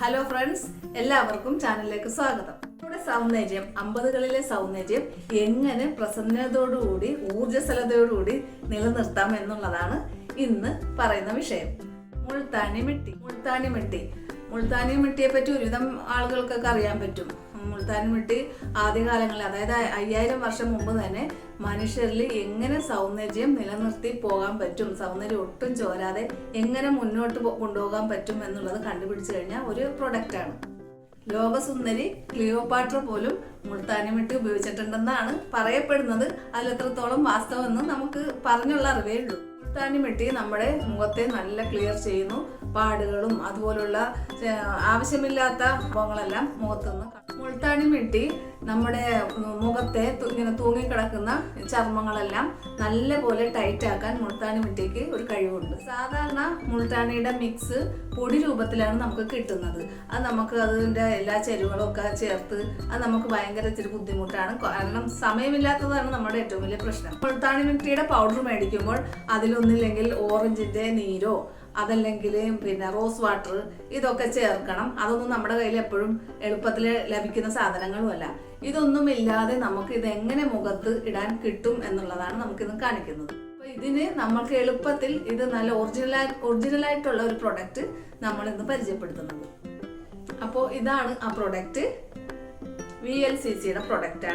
Hello friends എല്ലാവർക്കും ചാനലിലേക്ക് സ്വാഗതം. നമ്മുടെ സൗന്ദര്യം അമ്പതുകളിലെ സൗന്ദര്യം എങ്ങനെ പ്രസന്നതയോടുകൂടി ഊർജസ്വലതയോടുകൂടി നിലനിർത്താം എന്നുള്ളതാണ് ഇന്ന് പറയുന്ന വിഷയം. മുൾത്താനി മിട്ടി മുൾത്താനി മിട്ടി. മുൾത്താനി മിട്ടിയെ പറ്റി ഒരുവിധം ആളുകൾക്കൊക്കെ അറിയാൻ പറ്റും. മുൾത്താനി മിട്ടി ആദ്യകാലങ്ങളിൽ അതായത് അയ്യായിരം വർഷം മുമ്പ് തന്നെ മനുഷ്യരിൽ എങ്ങനെ സൗന്ദര്യം നിലനിർത്തി പോകാൻ പറ്റും സൗന്ദര്യം ഒട്ടും ചോരാതെ എങ്ങനെ മുന്നോട്ട് കൊണ്ടുപോകാൻ പറ്റും എന്നുള്ളത് കണ്ടുപിടിച്ചു കഴിഞ്ഞാൽ ഒരു പ്രൊഡക്റ്റാണ് ലോകസുന്ദരി ക്ലിയോപാട്ര പോലും മുൾത്താനി മിട്ടി ഉപയോഗിച്ചിട്ടുണ്ടെന്നാണ് പറയപ്പെടുന്നത്. അതിൽ എത്രത്തോളം വാസ്തവമെന്ന് നമുക്ക് പറഞ്ഞുള്ള അറിവേ ഉള്ളൂ. മുൾത്താനി മിട്ടി നമ്മുടെ മുഖത്തെ നല്ല ക്ലിയർ ചെയ്യുന്നു. പാടുകളും അതുപോലുള്ള ആവശ്യമില്ലാത്ത സംഭവങ്ങളെല്ലാം മുഖത്തുനിന്ന് മുൾത്താണി മിട്ടി നമ്മുടെ മുഖത്തെ ഇങ്ങനെ തൂങ്ങിക്കിടക്കുന്ന ചർമ്മങ്ങളെല്ലാം നല്ല പോലെ ടൈറ്റ് ആക്കാൻ മുൾത്താനി മിട്ടിക്ക് ഒരു കഴിവുണ്ട്. സാധാരണ മുൾത്താണിയുടെ മിക്സ് പൊടി രൂപത്തിലാണ് നമുക്ക് കിട്ടുന്നത്. അത് നമുക്ക് അതിന്റെ എല്ലാ ചേരുവകളും ഒക്കെ ചേർത്ത് അത് നമുക്ക് ഭയങ്കര ഇച്ചിരി ബുദ്ധിമുട്ടാണ്. കാരണം സമയമില്ലാത്തതാണ് നമ്മുടെ ഏറ്റവും വലിയ പ്രശ്നം. മുൾത്താണി മിട്ടിയുടെ പൗഡർ മേടിക്കുമ്പോൾ അതിലൊന്നില്ലെങ്കിൽ ഓറഞ്ചിന്റെ നീരോ അതല്ലെങ്കിൽ പിന്നെ റോസ് വാട്ടർ ഇതൊക്കെ ചേർക്കണം. അതൊന്നും നമ്മുടെ കയ്യിൽ എപ്പോഴും എളുപ്പത്തിൽ ലഭിക്കുന്ന സാധനങ്ങളുമല്ല. ഇതൊന്നും ഇല്ലാതെ നമുക്ക് ഇത് എങ്ങനെ മുഖത്ത് ഇടാൻ കിട്ടും എന്നുള്ളതാണ് നമുക്കിത് കാണിക്കുന്നത്. അപ്പൊ ഇതിന് നമ്മൾക്ക് എളുപ്പത്തിൽ ഇത് നല്ല ഒറിജിനൽ ഒറിജിനൽ ആയിട്ടുള്ള ഒരു പ്രൊഡക്റ്റ് നമ്മൾ ഇന്ന് പരിചയപ്പെടുത്തുന്നത് അപ്പോൾ ഇതാണ് ആ പ്രൊഡക്റ്റ്. വി എൽ സി സിയുടെ പ്രൊഡക്റ്റ്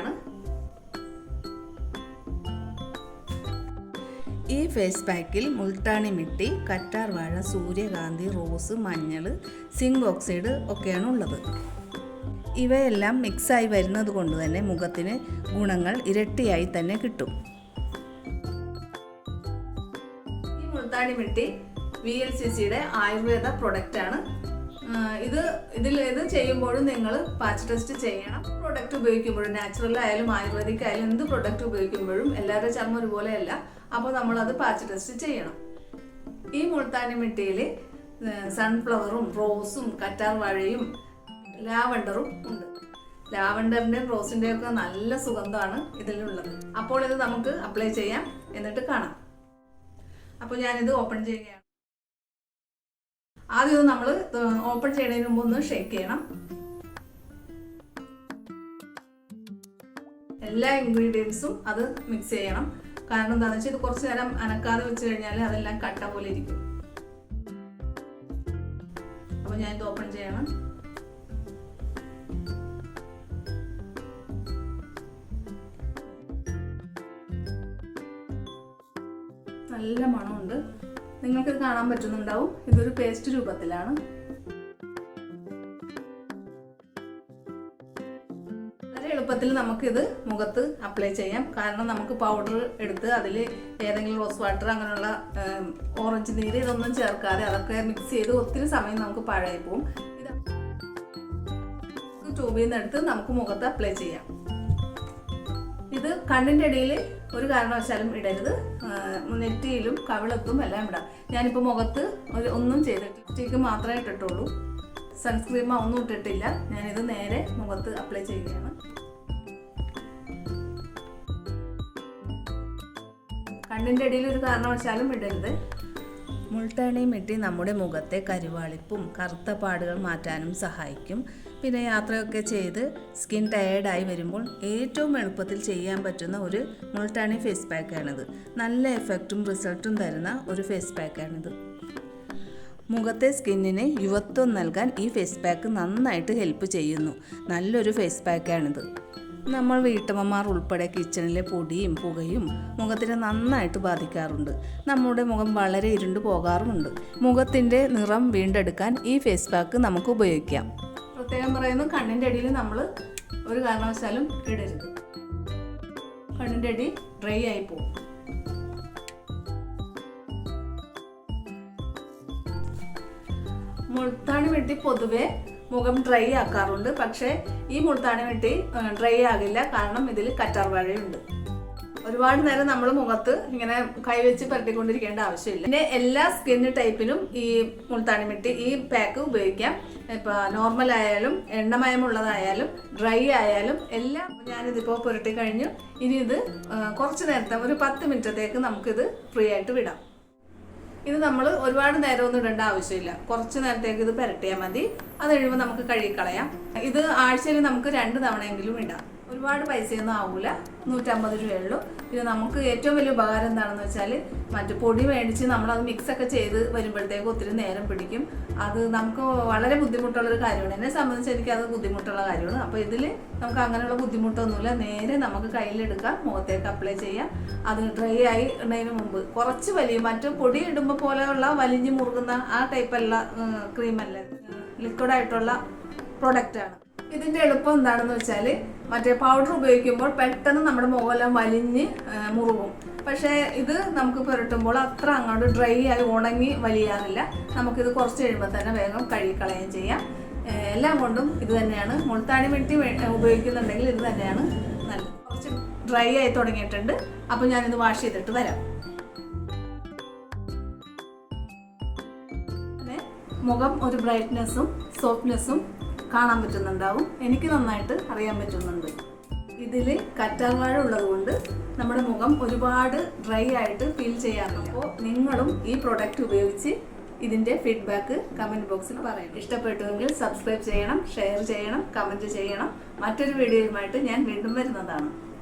ഈ ഫേസ് പാക്കിൽ മുൾട്ടാണി മിട്ടി കറ്റാർ വാഴ സൂര്യകാന്തി റോസ് മഞ്ഞൾ സിങ്ക് ഓക്സൈഡ് ഒക്കെയാണ് ഉള്ളത്. ഇവയെല്ലാം മിക്സായി വരുന്നത് കൊണ്ട് തന്നെ മുഖത്തിന് ഗുണങ്ങൾ ഇരട്ടിയായി തന്നെ കിട്ടും. ഈ Multani mitti V L C സിയുടെ ആയുർവേദ പ്രൊഡക്റ്റ് ആണ്. ഇത് ഇതിൽ ഇത് ചെയ്യുമ്പോഴും നിങ്ങൾ പാച്ച് ടെസ്റ്റ് ചെയ്യണം. പ്രൊഡക്റ്റ് ഉപയോഗിക്കുമ്പോഴും നാച്ചുറൽ ആയാലും ആയുർവേദിക് ആയാലും എന്ത് പ്രൊഡക്റ്റ് ഉപയോഗിക്കുമ്പോഴും എല്ലാവരുടെ ചർമ്മം ഒരുപോലെയല്ല. അപ്പോൾ നമ്മളത് പാച്ച് ടെസ്റ്റ് ചെയ്യണം. ഈ മുൾത്താനി മിട്ടിയിൽ സൺഫ്ലവറും റോസും കറ്റാർ വാഴയും ലാവണ്ടറും ഉണ്ട്. ലാവണ്ടറിന്റെയും റോസിന്റെയും ഒക്കെ നല്ല സുഗന്ധമാണ് ഇതിലുള്ളത്. അപ്പോൾ ഇത് നമുക്ക് അപ്ലൈ ചെയ്യാം. എന്നിട്ട് കാണാം. അപ്പോൾ ഞാനിത് ഓപ്പൺ ചെയ്യുകയാണ്. ആദ്യം നമ്മൾ ഓപ്പൺ ചെയ്യുന്നതിന് മുമ്പ് ഒന്ന് ഷേക്ക് ചെയ്യണം. എല്ലാ ഇൻഗ്രീഡിയൻസും അത് മിക്സ് ചെയ്യണം. കാരണം എന്താണെന്ന് വെച്ചാൽ ഇത് കുറച്ച് നേരം അനക്കാതെ വെച്ച് കഴിഞ്ഞാൽ അതെല്ലാം കട്ട പോലെ ഇരിക്കും. അപ്പോൾ ഞാൻ ഇത് ഓപ്പൺ ചെയ്യണം. നല്ല മണമുണ്ട്. നിങ്ങൾക്കിത് കാണാൻ പറ്റുന്നുണ്ടാവും. ഇതൊരു പേസ്റ്റ് രൂപത്തിലാണ്. എളുപ്പത്തിൽ നമുക്കിത് മുഖത്ത് അപ്ലൈ ചെയ്യാം. കാരണം നമുക്ക് പൗഡർ എടുത്ത് അതിൽ ഏതെങ്കിലും റോസ് വാട്ടർ അങ്ങനെയുള്ള ഓറഞ്ച് നീര് ഇതൊന്നും ചേർക്കാതെ അതൊക്കെ മിക്സ് ചെയ്ത് ഒത്തിരി സമയം നമുക്ക് പാഴായി പോകും ഇത് ട്യൂബിൽ നിന്ന് എടുത്ത് നമുക്ക് മുഖത്ത് അപ്ലൈ ചെയ്യാം. ഇത് കണ്ണിന്റെ ഇടയിൽ ഒരു കാരണവശാലും ഇടരുത്. നെറ്റിയിലും കവിളത്തും എല്ലാം ഇടാം. ഞാനിപ്പോൾ മുഖത്ത് ഒരു ഒന്നും ചെയ്തിട്ട് ലിപ്സ്റ്റിക്ക് മാത്രമേ ഇട്ടിട്ടുള്ളൂ. സൺസ്ക്രീമോ ഒന്നും ഇട്ടിട്ടില്ല. ഞാനിത് നേരെ മുഖത്ത് അപ്ലൈ ചെയ്യുകയാണ്. കണ്ണിന്റെ ഇടയിൽ ഒരു കാരണവശാലും ഇടരുത്. മുൾട്ടാണി ഇട്ടി നമ്മുടെ മുഖത്തെ കരുവാളിപ്പും കറുത്ത പാടുകൾ മാറ്റാനും സഹായിക്കും. പിന്നെ യാത്രയൊക്കെ ചെയ്ത് സ്കിൻ ടയേർഡായി വരുമ്പോൾ ഏറ്റവും എളുപ്പത്തിൽ ചെയ്യാൻ പറ്റുന്ന ഒരു മുൾട്ടാണി ഫേസ് പാക്കാണിത്. നല്ല എഫക്റ്റും റിസൾട്ടും തരുന്ന ഒരു ഫേസ് പാക്കാണിത്. മുഖത്തെ സ്കിന്നിന് യുവത്വം നൽകാൻ ഈ ഫേസ് പാക്ക് നന്നായിട്ട് ഹെൽപ്പ് ചെയ്യുന്നു. നല്ലൊരു ഫേസ് പാക്കാണിത്. നമ്മൾ വീട്ടമ്മമാർ ഉൾപ്പെടെ കിച്ചണിലെ പൊടിയും പുകയും മുഖത്തിനെ നന്നായിട്ട് ബാധിക്കാറുണ്ട്. നമ്മുടെ മുഖം വളരെ ഇരുണ്ടു പോകാറുമുണ്ട്. മുഖത്തിന്റെ നിറം വീണ്ടെടുക്കാൻ ഈ ഫേസ് പാക്ക് നമുക്ക് ഉപയോഗിക്കാം. പ്രത്യേകം പറയുന്നു കണ്ണിന്റെ അടിയിൽ നമ്മൾ ഒരു കാരണവശാലും ഇടരുത്. കണ്ണിന്റെ അടി ഡ്രൈ ആയി പോകും. മുൾത്താണി വെട്ടി പൊതുവെ മുഖം ഡ്രൈ ആക്കാറുണ്ട്. പക്ഷേ ഈ മുൾത്താണി വെട്ടി ഡ്രൈ ആകില്ല. കാരണം ഇതിൽ കറ്റാർ വാഴയുണ്ട്. ഒരുപാട് നേരം നമ്മൾ മുഖത്ത് ഇങ്ങനെ കൈവച്ച് പരട്ടിക്കൊണ്ടിരിക്കേണ്ട ആവശ്യമില്ല. പിന്നെ എല്ലാ സ്കിൻ ടൈപ്പിനും ഈ മുൾത്താണി മിട്ടി ഈ പാക്ക് ഉപയോഗിക്കാം. ഇപ്പൊ നോർമൽ ആയാലും എണ്ണമയമുള്ളതായാലും ഡ്രൈ ആയാലും എല്ലാം ഞാനിതിപ്പോൾ പുരട്ടി കഴിഞ്ഞു. ഇനി ഇത് കുറച്ച് നേരത്തെ ഒരു പത്ത് മിനിറ്റത്തേക്ക് നമുക്കിത് ഫ്രീ ആയിട്ട് വിടാം. ഇത് നമ്മൾ ഒരുപാട് നേരം ഒന്നും ഇടേണ്ട ആവശ്യമില്ല. കുറച്ച് നേരത്തേക്ക് ഇത് പുരട്ടിയാൽ മതി. അത് കഴിയുമ്പോൾ നമുക്ക് കഴുകിക്കളയാം. ഇത് ആഴ്ചയിൽ നമുക്ക് രണ്ട് തവണയെങ്കിലും ഇടാം. ഒരുപാട് പൈസയൊന്നും ആവൂല. നൂറ്റമ്പത് രൂപയുള്ളൂ പിന്നെ നമുക്ക് ഏറ്റവും വലിയ ഉപകാരം എന്താണെന്ന് വെച്ചാൽ മറ്റു പൊടി മേടിച്ച് നമ്മളത് മിക്സ് ഒക്കെ ചെയ്ത് വരുമ്പോഴത്തേക്ക് ഒത്തിരി നേരം പിടിക്കും. അത് നമുക്ക് വളരെ ബുദ്ധിമുട്ടുള്ളൊരു കാര്യമാണ്. എന്നെ സംബന്ധിച്ച് എനിക്ക് അത് ബുദ്ധിമുട്ടുള്ള കാര്യമാണ്. അപ്പോൾ ഇതിൽ നമുക്ക് അങ്ങനെയുള്ള ബുദ്ധിമുട്ടൊന്നുമില്ല. നേരെ നമുക്ക് കയ്യിലെടുക്കാം. മുഖത്തേക്ക് അപ്ലൈ ചെയ്യാം. അത് ഡ്രൈ ആയി ഇടുന്നതിന് മുമ്പ് കുറച്ച് വലിയ മറ്റു പൊടി ഇടുമ്പോൾ പോലെയുള്ള വലിഞ്ഞു മുറുകുന്ന ആ ടൈപ്പല്ല ക്രീമല്ല ലിക്വിഡായിട്ടുള്ള പ്രൊഡക്റ്റാണ് ഇതിന്റെ എളുപ്പം എന്താണെന്ന് വെച്ചാൽ മറ്റേ പൗഡർ ഉപയോഗിക്കുമ്പോൾ പെട്ടെന്ന് നമ്മുടെ മുഖമെല്ലാം വലിഞ്ഞ് മുറുകും. പക്ഷേ ഇത് നമുക്ക് പുരട്ടുമ്പോൾ അത്ര അങ്ങോട്ട് ഡ്രൈ ആയി ഉണങ്ങി വലിയാറില്ല. നമുക്കിത് കുറച്ച് കഴിയുമ്പോൾ തന്നെ വേഗം കഴുകിക്കളയുകയും ചെയ്യാം. എല്ലാം കൊണ്ടും ഇത് തന്നെയാണ്. മുൾത്താണി വെട്ടി ഉപയോഗിക്കുന്നുണ്ടെങ്കിൽ ഇത് തന്നെയാണ് നല്ലത്. കുറച്ച് ഡ്രൈ ആയി തുടങ്ങിയിട്ടുണ്ട്. അപ്പോൾ ഞാനിത് വാഷ് ചെയ്തിട്ട് വരാം. മുഖം ഒരു ബ്രൈറ്റ്നെസ്സും സോഫ്റ്റ്നെസ്സും കാണാൻ പറ്റുന്നുണ്ടാവും. എനിക്ക് നന്നായിട്ട് അറിയാൻ പറ്റുന്നുണ്ട്. ഇതിൽ കറ്റാർവാഴ ഉള്ളതുകൊണ്ട് നമ്മുടെ മുഖം ഒരുപാട് ഡ്രൈ ആയിട്ട് ഫീൽ ചെയ്യാറില്ല. അപ്പോൾ നിങ്ങളും ഈ പ്രൊഡക്റ്റ് ഉപയോഗിച്ച് ഇതിന്റെ ഫീഡ്ബാക്ക് കമന്റ് ബോക്സിൽ പറയണം. ഇഷ്ടപ്പെട്ടുവെങ്കിൽ സബ്സ്ക്രൈബ് ചെയ്യണം ഷെയർ ചെയ്യണം കമന്റ് ചെയ്യണം. മറ്റൊരു വീഡിയോയുമായിട്ട് ഞാൻ വീണ്ടും വരുന്നതാണ്.